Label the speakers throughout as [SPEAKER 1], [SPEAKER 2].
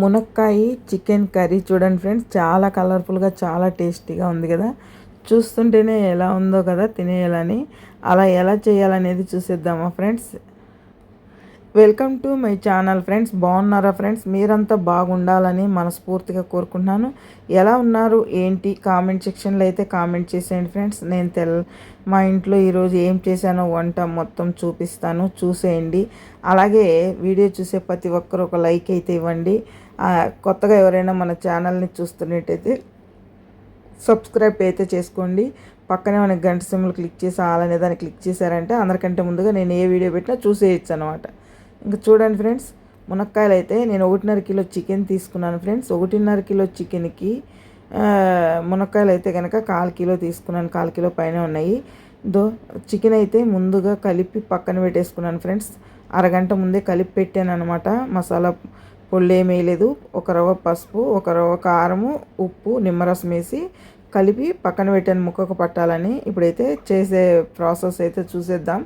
[SPEAKER 1] మునక్కాయ chicken curry చూడండి friends. చాలా కలర్ఫుల్గా చాలా టేస్టీగా ఉంది కదా. చూస్తుంటేనే ఎలా ఉందో కదా తినేయాలని. అలా ఎలా చేయాలనేది చూసేద్దామా friends. Welcome to my channel friends బాగున్నారా ఫ్రెండ్స్? మీరంతా బాగుండాలని మనస్ఫూర్తిగా కోరుకుంటున్నాను. ఎలా ఉన్నారు? ఏంటి? కామెంట్ సెక్షన్లో అయితే కామెంట్ చేసేయండి ఫ్రెండ్స్. నేను తెల్ మా ఇంట్లో ఈరోజు ఏం చేశానో వంట మొత్తం చూపిస్తాను చూసేయండి. అలాగే వీడియో చూసే ప్రతి ఒక్కరు ఒక లైక్ అయితే ఇవ్వండి. కొత్తగా ఎవరైనా మన ఛానల్ని చూస్తున్నట్టయితే సబ్స్క్రైబ్ అయితే చేసుకోండి. పక్కనే మనకి గంట సింబల్ క్లిక్ చేసి ఆల్ అనే దాన్ని క్లిక్ చేశారంటే అందరికంటే ముందుగా నేను ఏ వీడియో పెట్టినా చూసేయచ్చు అనమాట ఇంకా చూడండి ఫ్రెండ్స్ మునక్కాయలు అయితే నేను ఒకటిన్నర కిలో చికెన్ తీసుకున్నాను ఫ్రెండ్స్. ఒకటిన్నర కిలో చికెన్కి మునక్కాయలు అయితే కనుక కాల్ కిలో తీసుకున్నాను కాల్ కిలో పైన ఉన్నాయి. దో చికెన్ అయితే ముందుగా కలిపి పక్కన పెట్టేసుకున్నాను ఫ్రెండ్స్. అరగంట ముందే కలిపి పెట్టాను అనమాట మసాలా పొళ్ళు ఏమీ వేయలేదు. ఒక రవ్వ పసుపు ఒక రవ్వ కారము ఉప్పు నిమ్మరసం వేసి కలిపి పక్కన పెట్టాను ముక్కకు పట్టాలని. ఇప్పుడైతే చేసే ప్రాసెస్ అయితే చూసేద్దాం.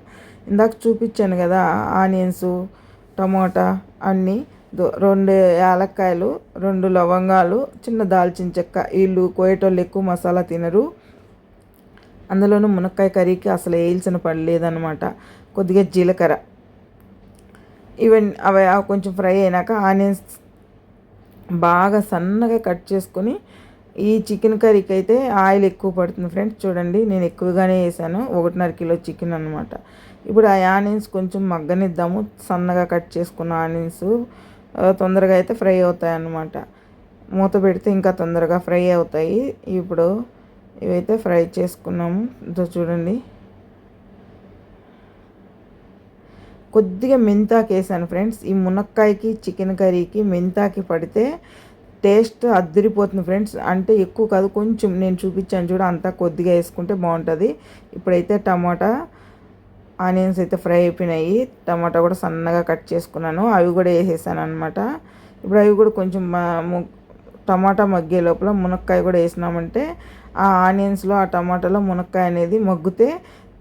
[SPEAKER 1] ఇందాక చూపించాను కదా ఆనియన్స్ టమోటా అన్నీ రెండు యాలక్కాయలు రెండు లవంగాలు చిన్న దాల్చిన చెక్క. వీళ్ళు కోయేటోళ్ళు ఎక్కువ మసాలా తినరు. అందులోనూ మునక్కాయ కర్రీకి అసలు వేయాల్సిన పని లేదనమాట కొద్దిగా జీలకర్ర. ఈవెన్ అవి కొంచెం ఫ్రై అయినాక ఆనియన్స్ బాగా సన్నగా కట్ చేసుకొని ఈ చికెన్ కర్రీకి అయితే ఆయిల్ ఎక్కువ పడుతుంది ఫ్రెండ్స్ చూడండి నేను ఎక్కువగానే వేసాను ఒకటిన్నర కిలో చికెన్ అనమాట ఇప్పుడు ఆ ఆనియన్స్ కొంచెం మగ్గనిద్దాము సన్నగా కట్ చేసుకున్న ఆనియన్స్ తొందరగా అయితే ఫ్రై అవుతాయి అన్నమాట. మూత పెడితే ఇంకా తొందరగా ఫ్రై అవుతాయి. ఇప్పుడు ఇవైతే ఫ్రై చేసుకున్నాము. చూడండి. కొద్దిగా మెంతాకి వేసాను ఫ్రెండ్స్. ఈ మునక్కాయకి చికెన్ కర్రీకి మెంతాకి పడితే టేస్ట్ అద్దరిపోతుంది ఫ్రెండ్స్. అంటే ఎక్కువ కాదు కొంచెం నేను చూపించాను చూడ అంతా కొద్దిగా వేసుకుంటే బాగుంటుంది. ఇప్పుడైతే టమాటా ఆనియన్స్ అయితే ఫ్రై అయిపోయినాయి. టమాటా కూడా సన్నగా కట్ చేసుకున్నాను. అవి కూడా వేసేసాను అనమాట ఇప్పుడు అవి కూడా కొంచెం టమాటా మగ్గే లోపల మునక్కాయ కూడా వేసినామంటే ఆ ఆనియన్స్లో ఆ టమాటాలో మునక్కాయ అనేది మగ్గితే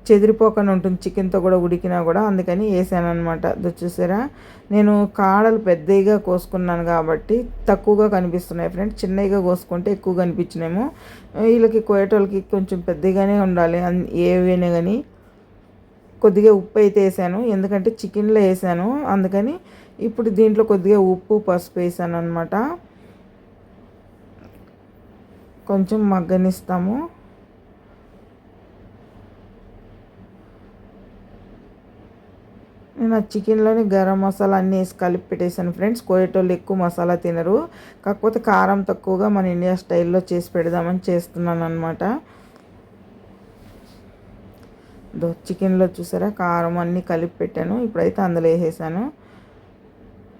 [SPEAKER 1] చెదిరిపోకుండా ఉంటుంది చికెన్తో కూడా ఉడికినా కూడా. అందుకని వేసాను అనమాట చూసారా? నేను కాడలు పెద్దగా కోసుకున్నాను కాబట్టి తక్కువగా కనిపిస్తున్నాయి ఫ్రెండ్స్. చిన్నగా కోసుకుంటే ఎక్కువ కనిపించినాము. వీళ్ళకి కోయటోళ్ళకి కొంచెం పెద్దగానే ఉండాలి. ఏవైనా కానీ కొద్దిగా ఉప్పు అయితే వేసాను. ఎందుకంటే చికెన్లో వేసాను. అందుకని ఇప్పుడు దీంట్లో కొద్దిగా ఉప్పు పసుపు వేసాను అనమాట కొంచెం మగ్గనిస్తాము. నేను ఆ చికెన్లోని గరం మసాలా అన్నీ వేసి కలిపి పెట్టేశాను ఫ్రెండ్స్. కోయేటోళ్ళు ఎక్కువ మసాలా తినరు. కాకపోతే కారం తక్కువగా మన ఇండియా స్టైల్లో చేసి పెడదామని చేస్తున్నాను అనమాట చికెన్లో చూసారా? కారం అన్నీ కలిపి పెట్టాను. ఇప్పుడైతే అందులో వేసేసాను.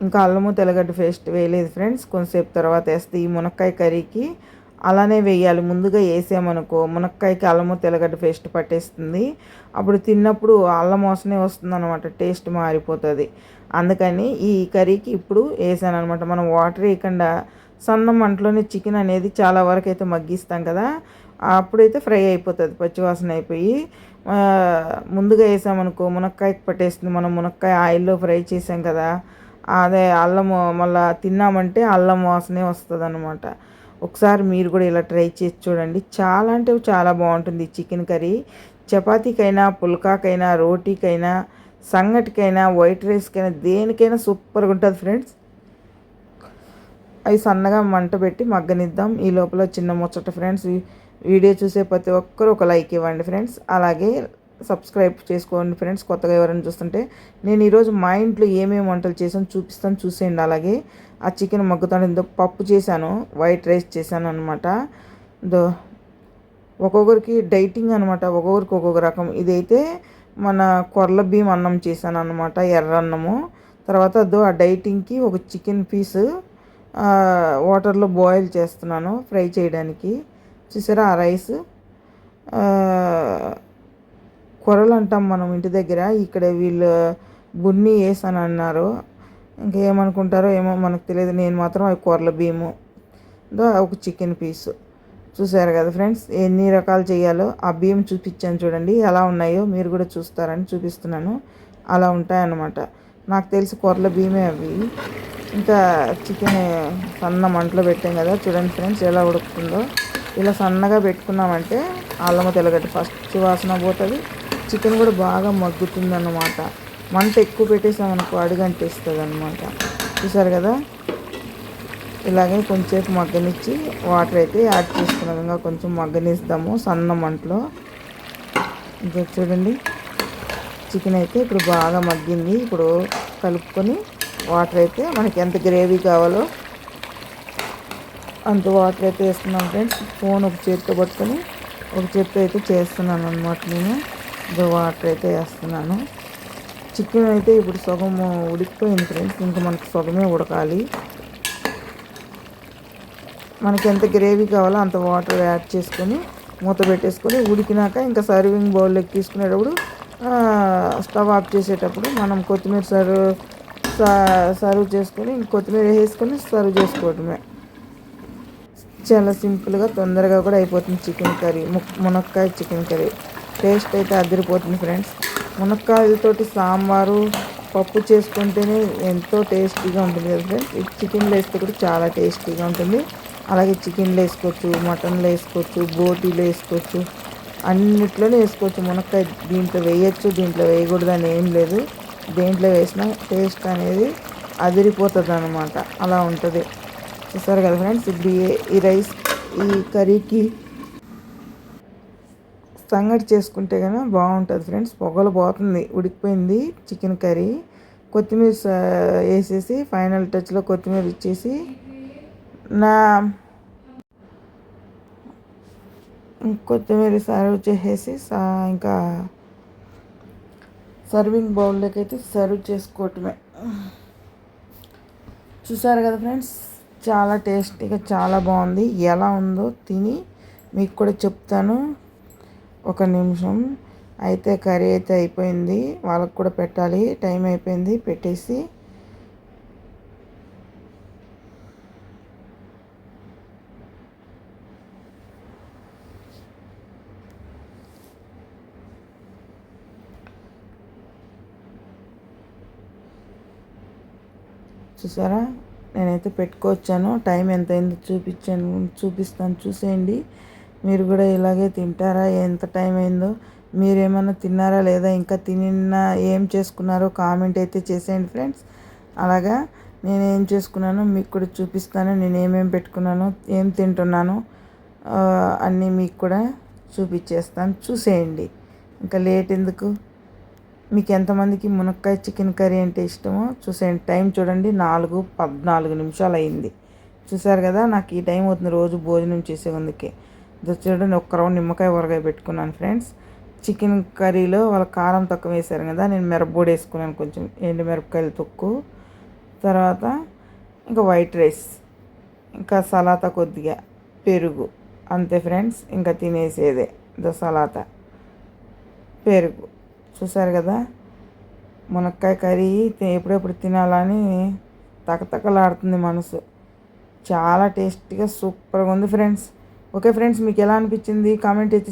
[SPEAKER 1] ఇంకా అల్లము తెల్లగడ్డ పేస్ట్ వేయలేదు ఫ్రెండ్స్. కొంతసేపు తర్వాత వేస్తే ఈ మునక్కాయ కర్రీకి అలానే వేయాలి. ముందుగా వేసామనుకో మునక్కాయకి అల్లము తెల్లగడ్డ పేస్ట్ పట్టేస్తుంది. అప్పుడు తిన్నప్పుడు అల్లం వాసనే వస్తుంది అనమాట టేస్ట్ మారిపోతుంది. అందుకని ఈ కర్రీకి ఇప్పుడు వేసాను అనమాట మనం వాటర్ వేయకుండా సన్న మంటలోనే చికెన్ అనేది చాలా వరకు అయితే మగ్గిస్తాం కదా. అప్పుడైతే ఫ్రై అయిపోతుంది. పచ్చివాసన అయిపోయి ముందుగా వేసామనుకో మునక్కాయకి పట్టేస్తుంది. మనం మునక్కాయ ఆయిల్లో ఫ్రై చేసాం కదా అదే అల్లము మళ్ళీ తిన్నామంటే అల్లం వాసనే వస్తుంది అనమాట ఒకసారి మీరు కూడా ఇలా ట్రై చేసి చూడండి. చాలా అంటే చాలా బాగుంటుంది చికెన్ కర్రీ. చపాతీకైనా పుల్కాకైనా రోటీకైనా సంగటికైనా వైట్ రైస్కైనా దేనికైనా సూపర్గా ఉంటుంది ఫ్రెండ్స్. అవి సన్నగా మంట పెట్టి మగ్గనిద్దాం. ఈ లోపల చిన్న ముచ్చట ఫ్రెండ్స్. వీడియో చూసే ప్రతి ఒక్కరు ఒక లైక్ ఇవ్వండి ఫ్రెండ్స్. అలాగే సబ్స్క్రైబ్ చేసుకోండి ఫ్రెండ్స్ కొత్తగా ఎవరైనా చూస్తుంటే. నేను ఈరోజు మా ఇంట్లో ఏమేమి వంటలు చేసాను చూపిస్తాను చూసేయండి. అలాగే ఆ చికెన్ మగ్గుతాను ఇందో పప్పు చేశాను వైట్ రైస్ చేశాను అనమాట దో ఒక్కొక్కరికి డైటింగ్ అనమాట ఒక్కొక్కరికి ఒక్కొక్క రకం. ఇదైతే మన కొర్ల బియ్యం అన్నం చేశాను అనమాట ఎర్ర అన్నము. తర్వాత దో ఆ డైటింగ్కి ఒక చికెన్ పీస్ వాటర్లో బాయిల్ చేస్తున్నాను ఫ్రై చేయడానికి. చూసారా ఆ రైస్? కొరలు అంటాం మనం ఇంటి దగ్గర. ఇక్కడ వీళ్ళు బున్ని వేసాను అన్నారు. ఇంకేమనుకుంటారో ఏమో మనకు తెలియదు. నేను మాత్రం అవి కూరల బియ్యము ఒక చికెన్ పీసు. చూసారు కదా ఫ్రెండ్స్ ఎన్ని రకాలు చేయాలో ఆ బియ్యం చూపించాను చూడండి. ఎలా ఉన్నాయో మీరు కూడా చూస్తారని చూపిస్తున్నాను. అలా ఉంటాయన్నమాట. నాకు తెలిసి కూరల బియ్యమే అవి. ఇంకా చికెన్ సన్న మంటలో పెట్టాం కదా. చూడండి ఫ్రెండ్స్ ఎలా ఉడుకుతుందో. ఇలా సన్నగా పెట్టుకున్నామంటే అల్లము తెల్లగడ్డ ఫస్ట్ వాసన పోతుంది. చికెన్ కూడా బాగా మగ్గుతుంది అన్నమాట మంట ఎక్కువ పెట్టేసామనుకో అడుగంటేస్తుంది అనమాట చూసారు కదా? ఇలాగే కొంచెంసేపు మగ్గనిచ్చి వాటర్ అయితే యాడ్ చేసుకున్న విధంగా కొంచెం మగ్గనిస్తాము సన్న మంటలో. ఇంకా చూడండి. చికెన్ అయితే ఇప్పుడు బాగా మగ్గింది. ఇప్పుడు కలుపుకొని వాటర్ అయితే మనకి ఎంత గ్రేవీ కావాలో అంత వాటర్ అయితే వేస్తున్నాను ఫ్రెండ్స్. ఫోన్ ఒక చేతితో పట్టుకొని ఒక చేతితో అయితే చేస్తున్నాను అనమాట నేను. ఇప్పుడు వాటర్ అయితే వేస్తున్నాను. చికెన్ అయితే ఇప్పుడు సగం ఉడికిపోయింది ఫ్రెండ్స్. ఇంకా మనకి సగమే ఉడకాలి. మనకి ఎంత గ్రేవీ కావాలో అంత వాటర్ యాడ్ చేసుకొని మూత పెట్టేసుకొని ఉడికినాక ఇంకా సర్వింగ్ బౌల్లోకి తీసుకునేటప్పుడు స్టవ్ ఆఫ్ చేసేటప్పుడు మనం కొత్తిమీర సర్వ్ సర్వ్ చేసుకొని కొత్తిమీర వేసుకొని సర్వ్ చేసుకోవటమే చాలా సింపుల్గా తొందరగా కూడా అయిపోతుంది చికెన్ కర్రీ. మునక్కాయ చికెన్ కర్రీ. టేస్ట్ అయితే అదిరిపోతుంది ఫ్రెండ్స్. మునక్కాయలతోటి సాంబారు పప్పు చేసుకుంటేనే ఎంతో టేస్టీగా ఉంటుంది కదా ఫ్రెండ్స్. చికెన్లో వేస్తే కూడా చాలా టేస్టీగా ఉంటుంది. అలాగే చికెన్లో వేసుకోవచ్చు మటన్లో వేసుకోవచ్చు బోటీలో వేసుకోవచ్చు. అన్నిట్లోనే వేసుకోవచ్చు. మునక్కాయ దీంట్లో వేయచ్చు దీంట్లో వేయకూడదు అని ఏం లేదు. దేంట్లో వేసిన టేస్ట్ అనేది అదిరిపోతుంది అనమాట అలా ఉంటుంది. చూసారు కదా ఫ్రెండ్స్? ఇప్పుడు ఈ రైస్ ఈ కర్రీకి సంగటి చేసుకుంటే కనుక బాగుంటుంది ఫ్రెండ్స్. పొగలు పోతుంది ఉడికిపోయింది చికెన్ కర్రీ. కొత్తిమీర వేసేసి ఫైనల్ టచ్లో కొత్తిమీర ఇచ్చేసి నా కొత్తిమీర సర్వ్ చేసేసి ఇంకా సర్వింగ్ బౌల్లోకి అయితే సర్వ్ చేసుకోవటమే. చూసారు కదా ఫ్రెండ్స్? చాలా టేస్టీగా చాలా బాగుంది. ఎలా ఉందో తిని మీకు కూడా చెప్తాను. ఒక నిమిషం. అయితే కర్రీ అయితే అయిపోయింది. వాళ్ళకు కూడా పెట్టాలి. టైం అయిపోయింది. పెట్టేసి చూసారా? నేనైతే పెట్టుకొచ్చాను టైం ఎంత అయిందో చూపించాను చూపిస్తాను. చూసేయండి. మీరు కూడా ఇలాగే తింటారా? ఎంత టైం అయిందో. మీరేమన్నా తిన్నారా లేదా? ఇంకా తిన్నా ఏం చేసుకున్నారో కామెంట్ అయితే చేసేయండి ఫ్రెండ్స్. అలాగా నేను ఏం చేసుకున్నానో మీకు కూడా చూపిస్తాను. నేను ఏమేమి పెట్టుకున్నాను ఏం తింటున్నాను అన్నీ మీకు కూడా చూపించేస్తాను చూసేయండి. ఇంకా లేట్ ఎందుకు? మీకు ఎంతమందికి మునక్కాయ చికెన్ కర్రీ అంటే ఇష్టమో చూసేయండి. టైం చూడండి. నాలుగు పద్నాలుగు నిమిషాలు అయింది. చూసారు కదా నాకు ఈ టైం అవుతుంది రోజు భోజనం చేసే అందుకే చూడండి ఒక్క రౌండ్ నిమ్మకాయ ఊరగాయ పెట్టుకున్నాను ఫ్రెండ్స్. చికెన్ కర్రీలో వాళ్ళ కారం తక్కువ వేశారు కదా నేను మిరపొడి వేసుకున్నాను కొంచెం ఎండు మిరపకాయలు తొక్కు. తర్వాత ఇంకా వైట్ రైస్ ఇంకా సలాత కొద్దిగా పెరుగు అంతే ఫ్రెండ్స్ ఇంకా తినేసేదే ద సలాత. పెరుగు చూసారు కదా మునక్కాయ కర్రీ ఎప్పుడెప్పుడు తినాలని తకతకలాడుతుంది మనసు. చాలా టేస్టీగా సూపర్గా ఉంది ఫ్రెండ్స్. ఓకే ఫ్రెండ్స్ మీకు ఎలా అనిపించింది? కామెంట్ ఎత్తి